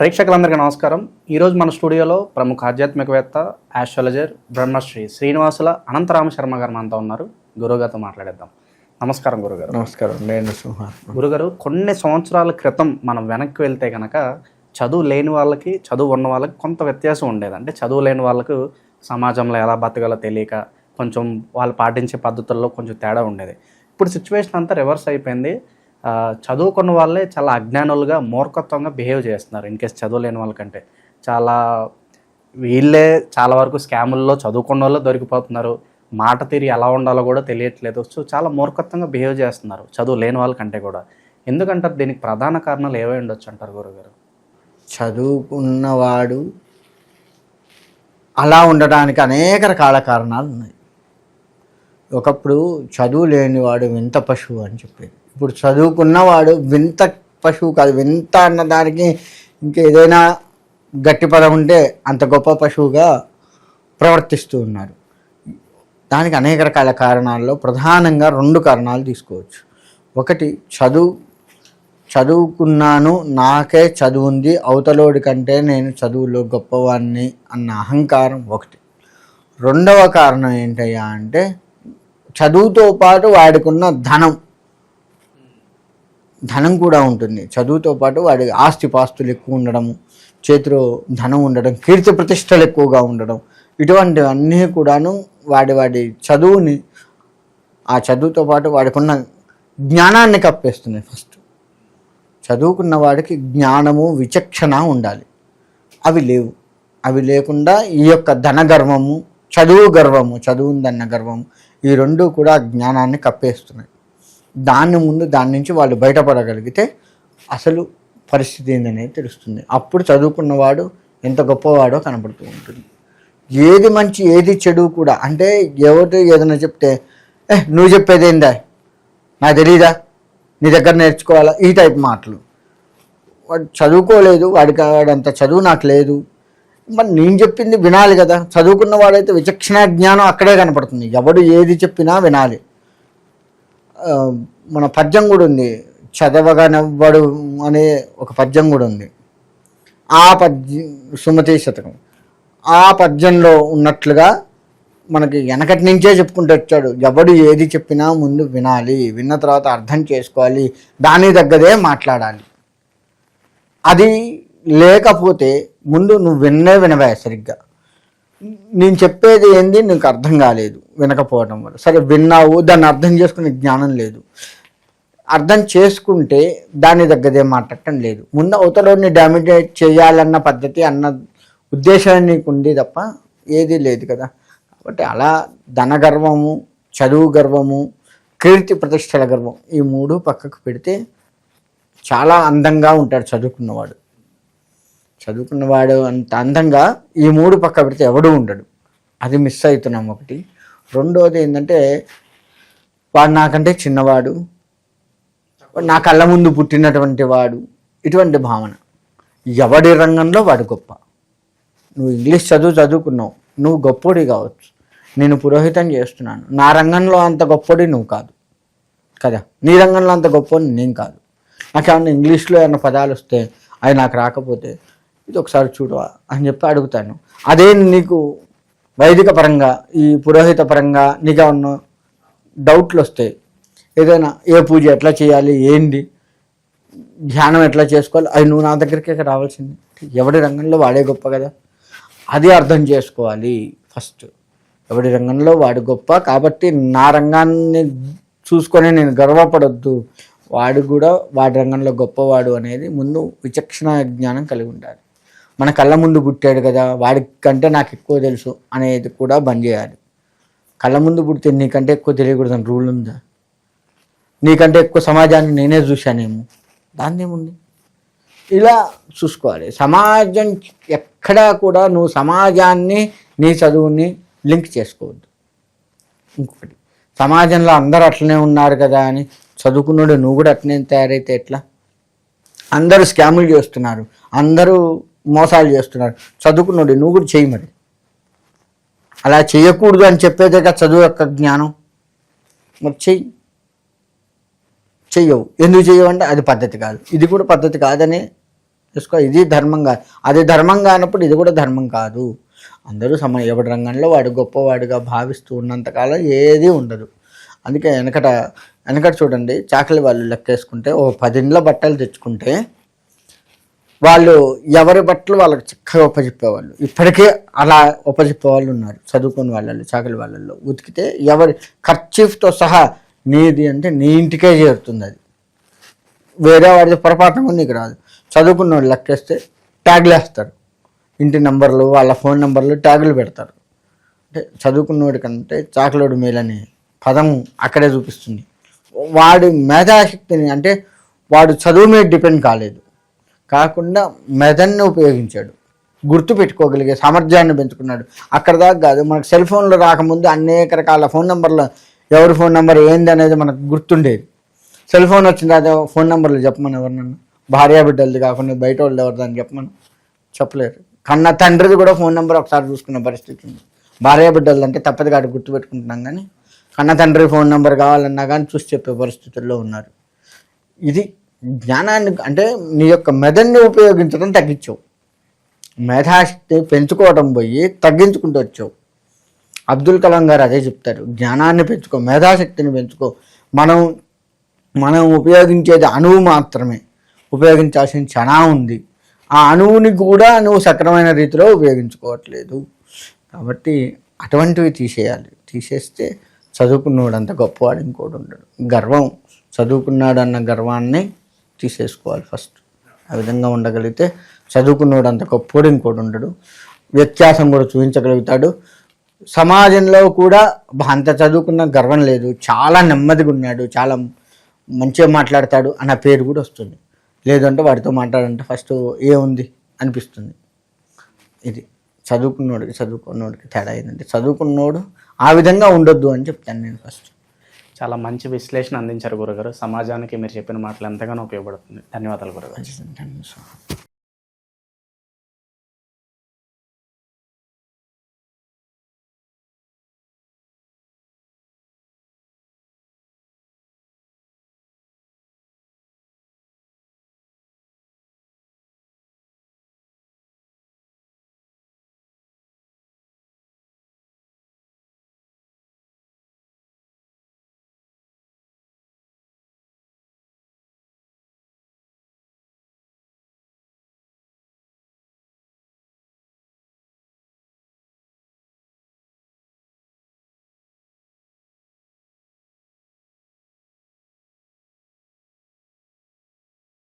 ప్రేక్షకులందరికీ నమస్కారం. ఈరోజు మన స్టూడియోలో ప్రముఖ ఆధ్యాత్మికవేత్త ఆస్ట్రాలజర్ బ్రహ్మశ్రీ శ్రీనివాసుల అనంతరామ శర్మ గారు మనతో ఉన్నారు. గురుగారితో మాట్లాడేద్దాం. నమస్కారం గురుగారు నమస్కారం. నేను గురుగారు కొన్ని సంవత్సరాల క్రితం మనం వెనక్కి వెళ్తే కనుక చదువు లేని వాళ్ళకి చదువు ఉన్న వాళ్ళకి కొంత వ్యత్యాసం ఉండేది. అంటే చదువు లేని వాళ్ళకు సమాజంలో ఎలా బతకాలో తెలియక కొంచెం వాళ్ళు పాటించే పద్ధతుల్లో కొంచెం తేడా ఉండేది. ఇప్పుడు సిచ్యువేషన్ అంతా రివర్స్ అయిపోయింది. చదువుకున్న వాళ్ళే చాలా అజ్ఞానులుగా మూర్ఖత్వంగా బిహేవ్ చేస్తున్నారు ఇన్ కేస్ చదువులేని వాళ్ళకంటే. చాలా వీళ్ళే చాలా వరకు స్కాముల్లో చదువుకున్న వాళ్ళు దొరికిపోతున్నారు. మాట తీరి ఎలా ఉండాలో కూడా తెలియట్లేదు. సో చాలా మూర్ఖత్వంగా బిహేవ్ చేస్తున్నారు చదువు లేని వాళ్ళకంటే కూడా. ఎందుకంటారు? దీనికి ప్రధాన కారణాలు ఏవై ఉండొచ్చు అంటారు గురుగారు? చదువుకున్నవాడు అలా ఉండడానికి అనేక రకాల కారణాలు ఉన్నాయి. ఒకప్పుడు చదువు లేనివాడు వింత పశువు అని చెప్పేది. ఇప్పుడు చదువుకున్నవాడు వింత పశువు కాదు. వింత అన్నదానికి ఇంకేదైనా గట్టి పదం ఉంటే అంత గొప్ప పశువుగా ప్రవర్తిస్తూ ఉన్నారు. దానికి అనేక రకాల కారణాల్లో ప్రధానంగా రెండు కారణాలు తీసుకోవచ్చు. ఒకటి చదువు చదువుకున్నాను నాకే చదువు ఉంది అవతలోడి కంటే నేను చదువులో గొప్పవాడిని అన్న అహంకారం ఒకటి. రెండవ కారణం ఏంటయ్యా అంటే చదువుతో పాటు వాడికున్న ధనం. ధనం కూడా ఉంటుంది. చదువుతో పాటు వాడి ఆస్తి పాస్తులు ఎక్కువ ఉండడము చేతిలో ధనం ఉండడం కీర్తి ప్రతిష్టలు ఎక్కువగా ఉండడం ఇటువంటివన్నీ కూడాను వాడి వాడి చదువుని ఆ చదువుతో పాటు వాడికున్న జ్ఞానాన్ని కప్పేస్తున్నాయి ఫస్ట్. చదువుకున్న వాడికి జ్ఞానము విచక్షణ ఉండాలి. అవి లేవు. అవి లేకుండా ఈ యొక్క ధన గర్వము చదువు గర్వము చదువుందన్న గర్వము ఈ రెండు కూడా జ్ఞానాన్ని కప్పేస్తున్నాయి. దాని ముందు దాని నుంచి వాళ్ళు బయటపడగలిగితే అసలు పరిస్థితి ఏందనేది తెలుస్తుంది. అప్పుడు చదువుకున్నవాడు ఎంత గొప్పవాడో కనబడుతూ ఉంటుంది. ఏది మంచి ఏది చెడు కూడా. అంటే ఎవరు ఏదైనా చెప్తే ఏ నువ్వు చెప్పేది ఏందా? నాకు తెలీదా? నీ దగ్గర నేర్చుకోవాలా? ఈ టైప్ మాటలు. వాడు చదువుకోలేదు వాడికి వాడంత చదువు నాకు లేదు. మరి నేను చెప్పింది వినాలి కదా. చదువుకున్న వాడైతే విచక్షణ జ్ఞానం అక్కడే కనపడుతుంది. ఎవడు ఏది చెప్పినా వినాలి. మన పద్యం కూడా ఉంది. చదవగనవ్వడు అనే ఒక పద్యం కూడా ఉంది. ఆ పద్యం సుమతి శతకం. ఆ పద్యంలో ఉన్నట్లుగా మనకి వెనకటి నుంచే చెప్పుకుంటూ వచ్చాడు. ఎవడు ఏది చెప్పినా ముందు వినాలి విన్న తర్వాత అర్థం చేసుకోవాలి దాని తగ్గదే మాట్లాడాలి. అది లేకపోతే ముందు నువ్వు విన్నే వినవే సరిగ్గా. నేను చెప్పేది ఏంది? నీకు అర్థం కాలేదు వినకపోవడం వల్ల. సరే విన్నావు దాన్ని అర్థం చేసుకునే జ్ఞానం లేదు. అర్థం చేసుకుంటే దాని దగ్గరే మాట్లాడటం లేదు. ముందు అవతలని డామేజ్ చేయాలన్న పద్ధతి అన్న ఉద్దేశాన్ని నీకు ఉంది తప్ప ఏదీ లేదు కదా. కాబట్టి అలా ధన గర్వము చదువు గర్వము కీర్తి ప్రతిష్టల గర్వం ఈ మూడు పక్కకు పెడితే చాలా అందంగా ఉంటాడు చదువుకున్నవాడు. చదువుకున్నవాడు అంత అందంగా ఈ మూడు పక్క పెడితే ఎవడు ఉండడు. అది మిస్ అవుతున్నాం ఒకటి. రెండోది ఏంటంటే వాడు నాకంటే చిన్నవాడు. నా కళ్ళ ముందు పుట్టినటువంటి వాడు. ఇటువంటి భావన. ఎవడి రంగంలో వాడు గొప్ప. నువ్వు ఇంగ్లీష్ చదువు చదువుకున్నావు. నువ్వు గొప్పోడి కావచ్చు. నేను పురోహితం చేస్తున్నాను. నా రంగంలో అంత గొప్పోడి నువ్వు కాదు. కదా? నీ రంగంలో అంత గొప్ప నేను కాదు. నాకేమన్నా ఇంగ్లీష్లో ఏమైనా పదాలు వస్తే అవి నాకు రాకపోతే ఇది ఒకసారి చూడవా అని చెప్పి అడుగుతాను. అదే నీకు వైదిక పరంగా ఈ పురోహిత పరంగా నీకు ఏమన్నా డౌట్లు వస్తాయి ఏదైనా ఏ పూజ ఎట్లా చేయాలి ఏంటి ధ్యానం ఎట్లా చేసుకోవాలి అవి నువ్వు నా దగ్గరికి రావాల్సింది. ఎవడి రంగంలో వాడే గొప్ప కదా. అది అర్థం చేసుకోవాలి ఫస్ట్. ఎవడి రంగంలో వాడు గొప్ప కాబట్టి నా రంగాన్ని చూసుకొని నేను గర్వపడొద్దు. వాడు కూడా వాడి రంగంలో గొప్పవాడు అనేది ముందు విచక్షణ జ్ఞానం కలిగి ఉండాలి. మన కళ్ళ ముందు పుట్టాడు కదా వాడి కంటే నాకు ఎక్కువ తెలుసు అనేది కూడా బంద్ చేయాలి. కళ్ళ ముందు పుడితే నీకంటే ఎక్కువ తెలియకూడదని రూల్ ఉందా? నీకంటే ఎక్కువ సమాజాన్ని నేనే చూశానేమో దాన్ని ఏముంది? ఇలా చూసుకోవాలి. సమాజం ఎక్కడా కూడా నువ్వు సమాజాన్ని నీ చదువుని లింక్ చేసుకోవద్దు. ఇంకొకటి సమాజంలో అందరూ అట్లనే ఉన్నారు కదా అని చదువుకున్నాడు నువ్వు కూడా అట్లనే తయారైతే ఎట్లా? అందరూ స్కాములు చేస్తున్నారు. అందరూ మోసాలు చేస్తున్నారు చదువుకున్నాడు నువ్వు కూడా చేయి మరి. అలా చేయకూడదు అని చెప్పేదే కదా చదువు యొక్క జ్ఞానం. మరి చెయ్యి. చెయ్యవు. ఎందుకు చేయవంటే అంటే అది పద్ధతి కాదు. ఇది కూడా పద్ధతి కాదని చేసుకో ఇది ధర్మం కాదు. అది ధర్మం కానప్పుడు ఇది కూడా ధర్మం కాదు. అందరూ సమ ఎవరి రంగంలో వాడు గొప్పవాడిగా భావిస్తూ ఉన్నంతకాలం ఏది ఉండదు. అందుకే వెనకట వెనకట చూడండి చాకలి వాళ్ళు లెక్కేసుకుంటే ఓ పదిండ్ల బట్టలు తెచ్చుకుంటే వాళ్ళు ఎవరి బట్టలు వాళ్ళకి చక్కగా ఉపజెప్పేవాళ్ళు ఇప్పటికే అలా ఉపజెప్పేవాళ్ళు వాళ్ళు ఉన్నారు. చదువుకుని వాళ్ళల్లో చాకలి వాళ్ళల్లో. ఉతికితే ఎవరి ఖర్చీఫ్తో సహా నీది అంటే నీ ఇంటికే చేరుతుంది. అది వేరే వాడిది పొరపాటున నీకు రాదు. చదువుకున్న వాళ్ళు లెక్కేస్తే ట్యాగ్లు వేస్తారు. ఇంటి నెంబర్లు వాళ్ళ ఫోన్ నెంబర్లు ట్యాగులు పెడతారు. అంటే చదువుకున్నోడి కంటే చాకలోడు మేలని పదం అక్కడే చూపిస్తుంది. వాడి మేధాశక్తిని అంటే వాడు చదువు మీద డిపెండ్ కాలేదు. కాకుండా మెదన్ని ఉపయోగించాడు. గుర్తు పెట్టుకోగలిగే సామర్థ్యాన్ని పెంచుకున్నాడు. అక్కడ దాకా కాదు మనకు సెల్ ఫోన్లు రాకముందు అనేక రకాల ఫోన్ నెంబర్లు ఎవరి ఫోన్ నెంబర్ ఏంది అనేది మనకు గుర్తుండేది. సెల్ ఫోన్ వచ్చిన తర్వాత ఫోన్ నెంబర్లు చెప్పమని ఎవరినన్నా? భార్య బిడ్డలది కాకుండా బయట వాళ్ళు ఎవరిదని చెప్పమని? చెప్పలేరు. కన్న తండ్రిది కూడా ఫోన్ నెంబర్ ఒకసారి చూసుకున్న పరిస్థితి ఉంది. భార్య బిడ్డలు అంటే తప్పదు కాదు గుర్తుపెట్టుకుంటున్నాం కానీ కన్న తండ్రి ఫోన్ నెంబర్ కావాలన్నా కానీ చూసి చెప్పే పరిస్థితుల్లో ఉన్నారు. ఇది జ్ఞానాన్ని అంటే నీ యొక్క మెదడుని ఉపయోగించడం తగ్గించావు. మేధాశక్తి పెంచుకోవడం పోయి తగ్గించుకుంటూ వచ్చావు. అబ్దుల్ కలాం గారు అదే చెప్తారు జ్ఞానాన్ని పెంచుకో మేధాశక్తిని పెంచుకో. మనం మనం ఉపయోగించేది అణువు మాత్రమే. ఉపయోగించాల్సిన చనా ఉంది. ఆ అణువుని కూడా నువ్వు సక్రమైన రీతిలో ఉపయోగించుకోవట్లేదు. కాబట్టి అటువంటివి తీసేయాలి. తీసేస్తే చదువుకున్నవాడు అంత గొప్పవాడు ఇంకోటి ఉండడు. గర్వం చదువుకున్నాడు అన్న గర్వాన్ని తీసేసుకోవాలి ఫస్ట్. ఆ విధంగా ఉండగలిగితే చదువుకున్నవాడు అంత గొప్పోడు ఇంకోటి ఉండడు. వ్యత్యాసం కూడా చూపించగలుగుతాడు. సమాజంలో కూడా అంత చదువుకున్న గర్వం లేదు. చాలా నెమ్మదిగా ఉన్నాడు. చాలా మంచిగా మాట్లాడతాడు అన్న పేరు కూడా వస్తుంది. లేదంటే వాడితో మాట్లాడంటే ఫస్ట్ ఏముంది అనిపిస్తుంది. ఇది చదువుకున్నోడికి చదువుకున్నోడికి తేడా ఏంటంటే చదువుకున్నోడు ఆ విధంగా ఉండొద్దు అని చెప్తాను నేను ఫస్ట్. చాలా మంచి విశ్లేషణ అందించారు గురుగారు. సమాజానికి మీరు చెప్పిన మాటలు ఎంతగానో ఉపయోగపడుతుంది. ధన్యవాదాలు గురుగారు.